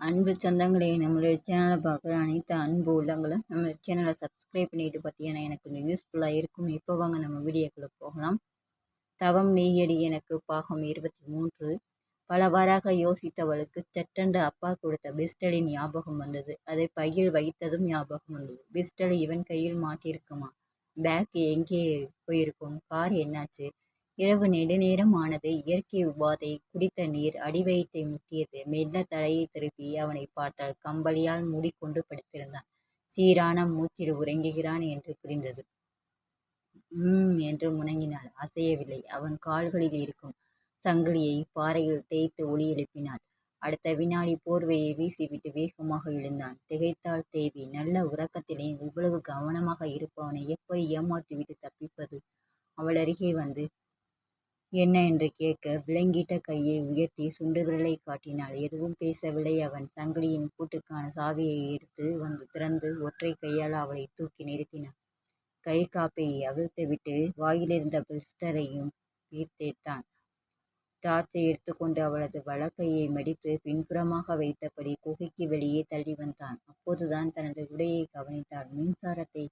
அன்பு சொந்தங்களே நம்மளுடைய சேனலை பார்க்குற அனைத்து அன்பு உள்ளங்களும் நம்ம சேனலை சப்ஸ்கிரைப் பண்ணிட்டு பார்த்தீங்கன்னா எனக்கு யூஸ்ஃபுல்லாக இருக்கும். இப்போ வாங்க நம்ம வீடியோக்குள்ளே போகலாம். தவம் நெய்யடி எனக்கு பாகம் இருபத்தி மூன்று. பலவாறாக யோசித்தவளுக்கு சட்டென்று அப்பா கொடுத்த பிஸ்டலின் ஞாபகம் வந்தது. அதை பையில் வைத்ததும் ஞாபகம் வந்தது. பிஸ்டல் இவன் கையில் மாட்டியிருக்குமா? பேக் எங்கே போயிருக்கும்? கார் என்னாச்சு? இரவு நெடுநேரம் ஆனது இயற்கை உபாதை குடித்த நீர் அடிவயிற்றை முட்டியது மெல்ல தலையை திருப்பி அவனை பார்த்தால் கம்பளியால் மூடிக்கொண்டு படுத்திருந்தான். சீரான மூச்சில் உறங்குகிறான் என்று புரிந்தது. உம் என்று முணங்கினாள் அசையவில்லை. அவன் கால்களில் இருக்கும் சங்கிலியை பாறையில் தேய்த்து ஒளி எழுப்பினாள். அடுத்த வினாடி போர்வையை வீசிவிட்டு வேகமாக எழுந்தான். திகைத்தாள் தேவி. நல்ல உறக்கத்திலேயும் இவ்வளவு கவனமாக இருப்பவனை எப்படி ஏமாற்றிவிட்டு தப்பிப்பது? அவள் அருகே வந்து என்ன என்று கேட்க விலங்கிட்ட கையை உயர்த்தி சுண்டு விரலை காட்டினாள். எதுவும் பேசவில்லை. அவன் சங்கிலியின் பூட்டுக்கான சாவியை எடுத்து வந்து திறந்து ஒற்றை கையால் அவளை தூக்கி நிறுத்தினான். கை காப்பை அவிழ்த்துவிட்டு வாயிலிருந்த பிஸ்டரையும் பீர்த்தெடுத்தான். டார்ச்சை எடுத்துக்கொண்டு அவளது வலக்கையை மடித்து பின்புறமாக வைத்தபடி குகைக்கு வெளியே தள்ளி வந்தான். அப்போதுதான் தனது உடையை கவனித்தாள். மின்சாரத்தை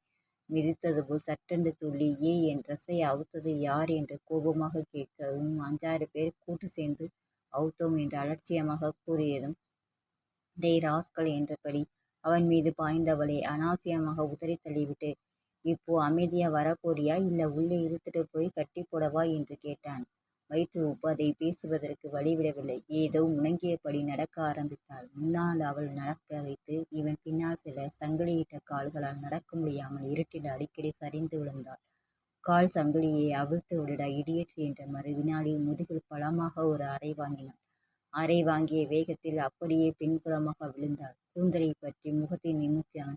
மிதித்தது போல் சட்டென்று துள்ளி ஏ என் ட்ரெஸ்ஸை அவுத்தது யார் என்று கோபமாக கேட்கவும் அஞ்சாறு பேர் கூட்டு சேர்ந்து அவுத்தோம் என்று அலட்சியமாக கூறியதும் டெய் ராஸ்கல் என்றபடி அவன் மீது பாய்ந்தவளை அனாவசியமாக உதறி தள்ளிவிட்டு இப்போ அமைதியா வரப்போறியா? இல்ல உள்ளே இழுத்துட்டு போய் கட்டி போடவா? என்று கேட்டான். வயிற்று உப்பாதை பேசுவதற்கு வழிவிடவில்லை. ஏதோ முணங்கியபடி நடக்க ஆரம்பித்தாள். முன்னால் அவள் நடக்க வைத்து இவன் பின்னால் சில சங்கிலியிட்ட கால்களால் நடக்க முடியாமல் இருட்டில் அடிக்கடி சரிந்து விழுந்தாள். கால் சங்கிலியை அவிழ்த்து விடுடா இடியற்றி என்ற மறு வினாடி முதுகில் பலமாக ஒரு அறை வாங்கினாள் அறை வாங்கிய வேகத்தில் அப்படியே பின்புறமாக விழுந்தாள். கூந்தலை பற்றி முகத்தை நிமித்தான்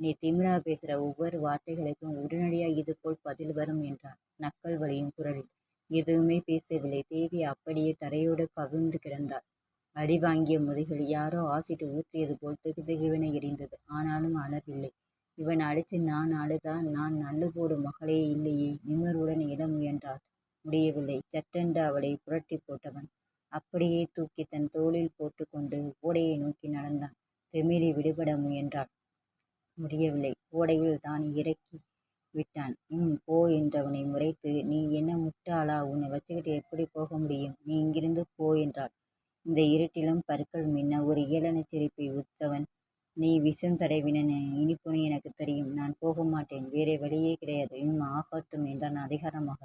நீ திமிரா பேசுற ஒவ்வொரு வார்த்தைகளுக்கும் உடனடியாக இதுபோல் பதில் வரும் என்றான். நக்கல் வழியின் குரலில் எதுவுமே பேசவில்லை. தேவி அப்படியே தரையோடு கவிழ்ந்து கிடந்தாள். அடி வாங்கிய முதுகில் யாரோ ஆசிட்டு ஊற்றியது போல் திகுதிகுவென எரிந்தது. ஆனாலும் அழவில்லை இவன் அடிச்சு நான் அழுதா? நான் நல்லு போடும் மகளே இல்லையே. நிம்மருடன் இட முயன்றாள். முடியவில்லை. சட்டென்று அவளை புரட்டி போட்டவன். அப்படியே தூக்கி தன் தோளில் போட்டுக்கொண்டு ஓடையை நோக்கி நடந்தான். திமிரி விடுபட முயன்றாள். முடியவில்லை. ஓடையில் தான் இறக்கி விட்டான். ம் போ என்றவனை முறைத்து நீ என்ன முட்டாளா? உன்னை வச்சுக்கிட்டு எப்படி போக முடியும்? நீ இங்கிருந்து போ என்றாள். இந்த இருட்டிலும் பற்கள் மின்ன ஒரு ஏளனச் சிரிப்பை உத்தவன் நீ விஷம் தடவின இனிப்புன்னு எனக்கு தெரியும். நான் போக மாட்டேன். வேறே வழியே கிடையாது. இன்னும் ஆகட்டும் என்றான் அதிகாரமாக.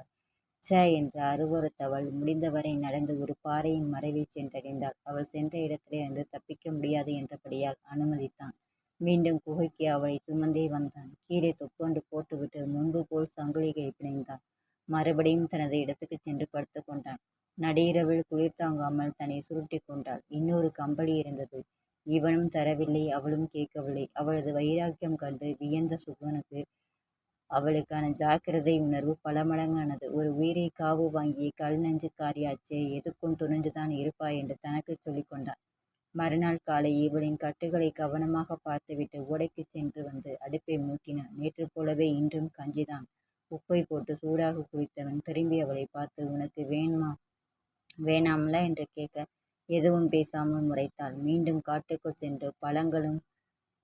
ச என்று அருவறுத்தவள் முடிந்தவரை நடந்து ஒரு பாறையின் மறைவை சென்றடைந்தாள். அவள் சென்ற இடத்திலிருந்து தப்பிக்க முடியாது என்றபடியால் அனுமதித்தான். மீண்டும் குகைக்கு அவளை சுமந்தே வந்தான். கீழே தொக்கொண்டு போட்டுவிட்டு முன்பு போல் சங்கிலிகளை பிணைந்தான். மறுபடியும் தனது இடத்துக்கு சென்று படுத்து கொண்டான். நடிரவில் குளிர் தாங்காமல் தன்னை சுருட்டி கொண்டாள். இன்னொரு கம்பளி இருந்தது. இவனும் தரவில்லை அவளும் கேட்கவில்லை. அவளது வைராக்கியம் கண்டு வியந்த சுகனுக்கு அவளுக்கான ஜாக்கிரதை உணர்வு பல மடங்கானது ஒரு உயிரை காவு வாங்கிய கல் நெஞ்சுக்காரியாச்சே எதுக்கும் துணிஞ்சுதான் இருப்பாய் என்று தனக்கு சொல்லிக்கொண்டான் மறுநாள் காலை இவளின் கட்டுகளை கவனமாக பார்த்துவிட்டு ஓடைக்குச் சென்று வந்து அடுப்பை மூட்டினான். நேற்று போலவே இன்றும் கஞ்சிதான். உப்பை போட்டு சூடாக குடித்தவன் திரும்பி அவளை பார்த்து உனக்கு வேணுமா? வேணாம்ல? என்று கேட்க எதுவும் பேசாமல் முறைத்தாள். மீண்டும் காட்டுக்குள் சென்று பழங்களும்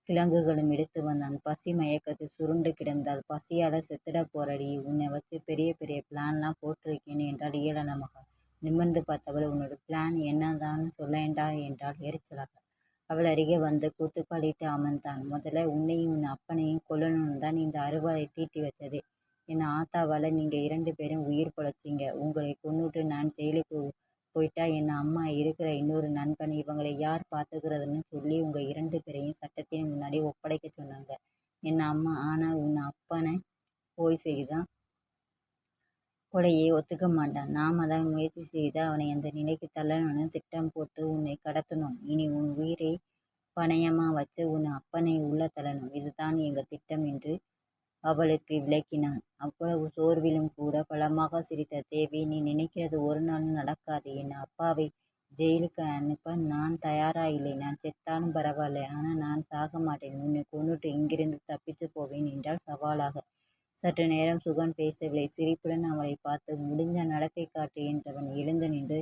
கிழங்குகளும் எடுத்து வந்தான். பசி மயக்கத்தில் சுருண்டு கிடந்தாள். பசியால செத்துட போறடி. உன்னை வச்சு பெரிய பெரிய பிளான்லாம் போட்டிருக்கேன் என்றால் இயலனமாக நிமிர்ந்து பார்த்தவள் உன்னோட பிளான் என்னதான் சொல்லேண்டா என்றாள் எரிச்சலாக. அவள் அருகே வந்து கூத்துக்காலிட்டு அமர்ந்தான். முதல்ல உன்னையும் உன் அப்பனையும் கொல்லணும்னு தான் இந்த அறுவாளை தீட்டி வச்சது. என் ஆத்தாவால் நீங்கள் இரண்டு பேரும் உயிர் பொழைச்சிங்க. உங்களை கொண்டுட்டு நான் ஜெயிலுக்கு போயிட்டா என் அம்மா இருக்கிற இன்னொரு நண்பன் இவங்களை யார் பார்த்துக்கிறதுன்னு சொல்லி உங்கள் இரண்டு பேரையும் சட்டத்தின் முன்னாடி ஒப்படைக்க சொன்னாங்க. என் அம்மா ஆனால் உன் அப்பனை போய் செய்தான் கொலையை ஒத்துக்க மாட்டான். நாம தான் முயற்சி செய்து அவனை அந்த நிலைக்கு தள்ளணும்னு திட்டம் போட்டு உன்னை கடத்தணும். இனி உன் உயிரை பணயமா வச்சு உன் அப்பனை உள்ள தள்ளணும். இதுதான் எங்க திட்டம் என்று அவளுக்கு விளக்கினான். அவ்வளவு சோர்விலும் கூட பலமாக சிரித்த தேவி நீ நினைக்கிறது ஒரு நாளும் நடக்காது. என் அப்பாவை ஜெயிலுக்கு அனுப்ப நான் தயாரா இல்லை நான் செத்தாலும் பரவாயில்ல. ஆனா நான் சாக மாட்டேன். உன்னை கொண்டுட்டு இங்கிருந்து தப்பித்து போவேன் என்றால் சவாலாக. சற்று நேரம் சுகன் பேசவில்லை சிரிப்புடன் அவளை பார்த்து முடிஞ்ச நடத்தை காட்டு என்றவன் எழுந்து நின்று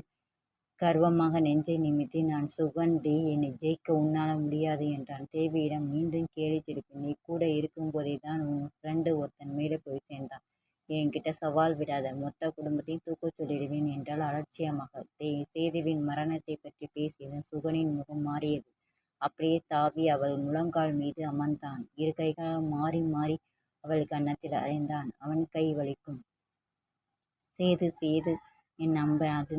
கர்வமாக நெஞ்சை நிமித்தி நான் சுகன் டி என்னை ஜெயிக்க உன்னால முடியாது என்றான். தேவியிடம் மீண்டும் கேலி திருப்பி நீ கூட இருக்கும்போதே தான் உன் ஃப்ரெண்டு ஒருத்தன் மேலே போய் சேர்ந்தான். என்கிட்ட சவால் விடாத. மொத்த குடும்பத்தையும் தூக்கச் சொல்லிடுவேன் என்றால் அலட்சியமாக. சேதுவின் மரணத்தைப் பற்றி பேசியதும் சுகனின் முகம் மாறியது. அப்படியே தாவி அவள் முழங்கால் மீது அமர்ந்தான். இரு கைகளால் மாறி மாறி அவள் கன்னத்தில் அறைந்தான். அவன் கை வலிக்கும். சேது சேது என் நம்ப அது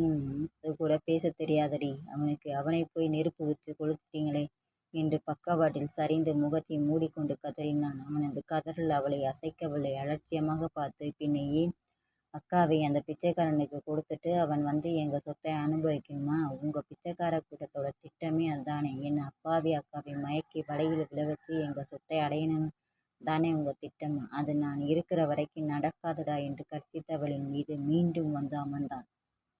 கூட பேசத் தெரியாதடி அவனுக்கு அவனை போய் நெருப்பு வச்சு கொளுத்துட்டீங்களே என்று பக்கவாட்டில் சரிந்து முகத்தை மூடிக்கொண்டு கதறினான். அவனது கதறல் அவளை அசைக்கவில்லை. அலட்சியமாக பார்த்து பின்ன ஏன் அக்காவை அந்த பிச்சைக்காரனுக்கு கொடுத்துட்டு அவன் வந்து எங்கள் சொத்தை அனுபவிக்கணுமா? உங்கள் பிச்சைக்கார கூட்டத்தோட திட்டமே அதுதானே என் அப்பாவி அக்காவை மயக்கி வலையில விழவச்சு எங்கள் சொத்தை அடையணும் தானே உங்க திட்டம். அது நான் இருக்கிற வரைக்கும் நடக்காதுடா என்று கர்ஜித்தவளின் மீது மீண்டும் வந்து அமர்ந்தான்.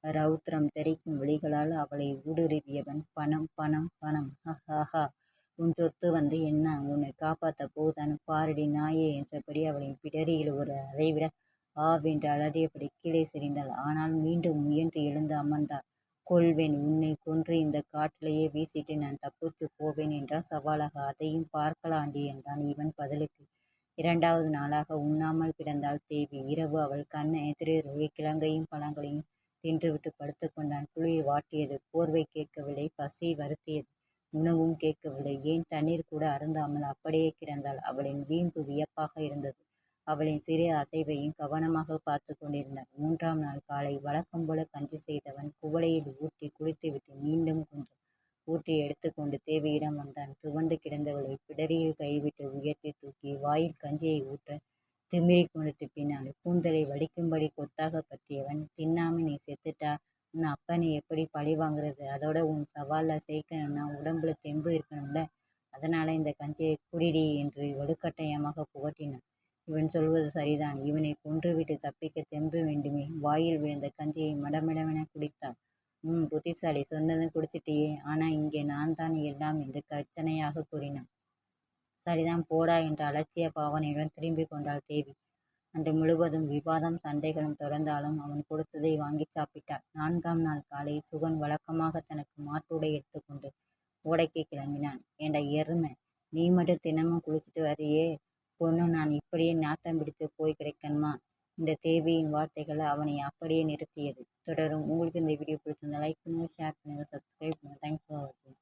ரவுத்ரம் தெறிக்கும் விழிகளால் அவளை ஊடுருவியவன் பணம் பணம் பணம். ஹஹாஹா உன் சொத்து வந்து என்ன? உன்னை காப்பாத்த போகுதான்னு பாருடி நாயே என்றபடி அவளின் பிடரியில் ஒரு அறைவிட ஆவென்று அலறியபடி கீழே சரிந்தாள். ஆனால் மீண்டும் முயன்று எழுந்து அமர்ந்தாள். கொல்வேன். உன்னை கொன்று இந்த காட்டிலேயே வீசிட்டு நான் தப்பிச்சுப் போவேன் என்றால் சவாலாக. அதையும் பார்க்கலாண்டி என்றான் இவன் பதிலுக்கு. இரண்டாவது நாளாக உண்ணாமல் கிடந்தாள் தேவி. இரவு அவள் கண் எதிரெதிரே கிழங்கையும் பழங்களையும் தின்றுவிட்டு படுத்துக்கொண்டான் குளிர் வாட்டியது. போர்வை கேட்கவில்லை. பசி வருத்தியது. உணவும் கேட்கவில்லை. ஏன் தண்ணீர் கூட அருந்தாமல் அப்படியே கிடந்தாள். அவளின் வீம்பு வியப்பாக இருந்தது. அவளின் சிறு அசைவையும் கவனமாக பார்த்து கொண்டிருந்தான். மூன்றாம் நாள் காலை வழக்கம் போல கஞ்சி செய்தவன் குவளையில் ஊற்றி குடித்துவிட்டு மீண்டும் கொஞ்சம் ஊற்றி எடுத்துக்கொண்டு தேவியிடம் வந்தான். துவண்டு கிடந்தவளை பிடரியில் கைவிட்டு உயர்த்தி தூக்கி வாயில் கஞ்சியை ஊற்ற திமிறிக் கொண்டு திப்பினாள் கூந்தலை வலிக்கும்படி கொத்தாக பற்றியவன் தின்னாம நீ செத்துட்டா உன் அப்பனை எப்படி பழி வாங்குறது? அதோட உன் சவால்ல ஜெயிக்கணும்னா உடம்புல தெம்பு இருக்கணும்ல. அதனால இந்த கஞ்சியை குடிடி என்று வலுக்கட்டாயமாக புகட்டினான். இவன் சொல்வது சரிதான். இவனைக் கொன்றுவிட்டு தப்பிக்க தெம்பு வேண்டுமே. வாயில் விழுந்த கஞ்சியை மடமடவெனக் குடித்தாள். உம் புத்திசாலி. சொன்னதும் குடிச்சிட்டியே. ஆனா இங்கே நான் தான் எல்லாம் என்று கர்ஜனையாகக் கூறினான். சரிதான் போடா என்ற அலட்சிய பாவனையுடன் திரும்பி கொண்டாள் தேவி. அன்று முழுவதும் விவாதம் சண்டைகளும் தொடர்ந்தாலும் அவன் கொடுத்ததை வாங்கி சாப்பிட்டாள். நான்காம் நாள் காலை சுகன் வழக்கமாக தனக்கு மாற்றுடை எடுத்துக்கொண்டு ஓடைக்கு கிளம்பினான். ஏண்டா எருமை. நீ மட்டும் தினமும் குளிச்சிட்டு வரையே பொண்ணு நான் இப்படியே நாத்தம் பிடித்து போய் கிடைக்கணுமா இந்த தேவியின் வார்த்தைகள் அவனை அப்படியே நிறுத்தியது. தொடரும். உங்களுக்கு இந்த வீடியோ பிடிச்சிருந்தா லைக் பண்ணுங்கள் ஷேர் பண்ணுங்கள் சப்ஸ்கிரைப் பண்ணுங்க தேங்க்ஸ் ஃபார் வாட்சிங்